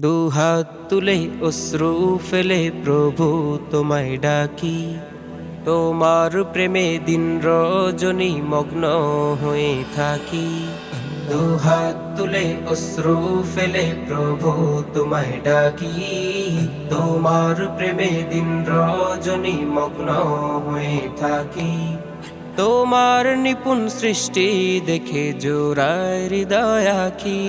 দুহাত তুলে অশ্রু ফেলে, প্রভু, তোমায় ডাকি। তোমার প্রেমে দিন রজনী মগ্ন হয়ে থাকি। দুহাত তুলে অশ্রু ফেলে, প্রভু, তোমায় ডাকি। তোমার প্রেমে দিন রজনী মগ্ন হয়ে থাকি। তোমার নিপুণ সৃষ্টি দেখে জোড়ায় হৃদয় আখি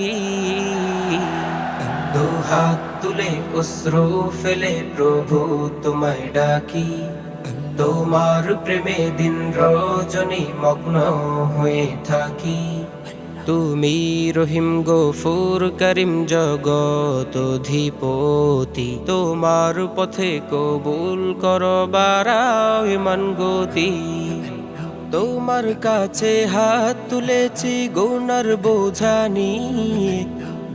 দুহাত তুলে অশ্রু ফেলে, প্রভু, তোমায় ডাকি। তোমার প্রেমে দিন রজনী মগ্ন হয়ে থাকি। তুমি রহিম গফুর করিম জগত অধিপতি। তোমার পথে কবুল কর বারাও ইমান গতি। তোমার কাছে হাত তুলেছি গুনার বোঝা নিয়ে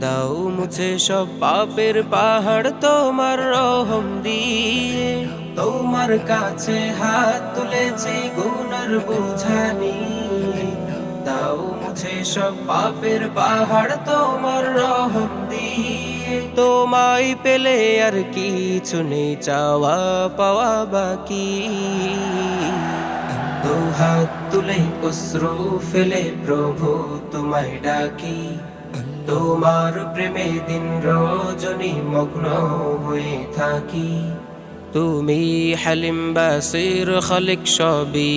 দাও মুছে সব পাপের পাহাড় তোমার রহম দিয়ে। তোমার কাছে হাত তুলেছি গুনার বোঝা নিয়ে দাও মুছে সব পাপের পাহাড় তোমার রহম দিয়ে। তোমায় পেলে আর কিছু নেই চাওয়া পাওয়া বাকি। দুহাত তুলে অশ্রু ফেলে প্রভু তোমায় ডাকি। তোমার প্রেমে দিন রজনী মগ্ন হয়ে থাকি। তুমি হালিম বাসির খালিক সবই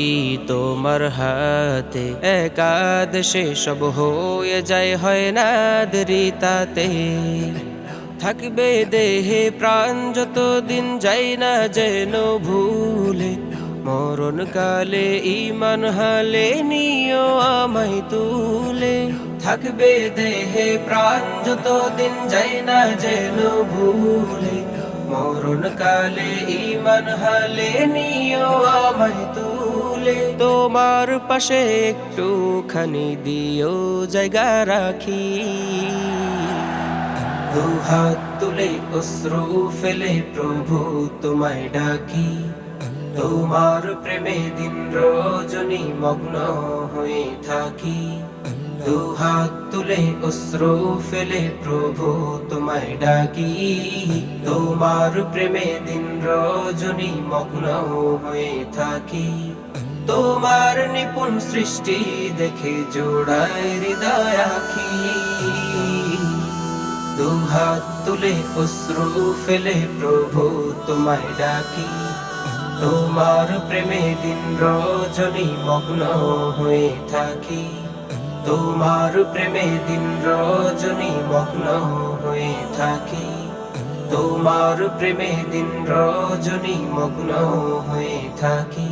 তোমার হাতে। একাদশে সব হয়ে যায়, হয় না দেরি তাতে থাকবে দেহে প্রাণ যত দিন যাই না যেন ভুলে। মরণ কালে ইমান হালে নিও আমায় তুলে। থাকবে দেহে প্রাণ যত দিন যাই না যেন ভুলে মরণ কালে ইমান হালে নিও আমায় তুলে। তোমার পাশে একটু খানি দিও জায়গা রাখি। দুহাত তুলে অশ্রু ফেলে প্রভু তোমায় ডাকি। তোমার প্রেমে দিন রজনী মগ্ন হয়ে থাকি। দুহাত তুলে অশ্রু ফেলে প্রভু তোমায় ডাকি। তোমার প্রেমে দিন রজনী মগ্ন হয়ে থাকি। তোমার নিপুণ সৃষ্টি দেখে জোড়ায় হৃদয় আখি দুহাত তুলে অশ্রু ফেলে প্রভু তোমায় ডাকি। তোমার প্রেমে দিন রজনী মগ্ন হয়ে থাকি। তোমার প্রেমে দিন রজনী মগ্ন হয়ে থাকি। তোমার প্রেমে দিন রজনী মগ্ন হয়ে থাকি।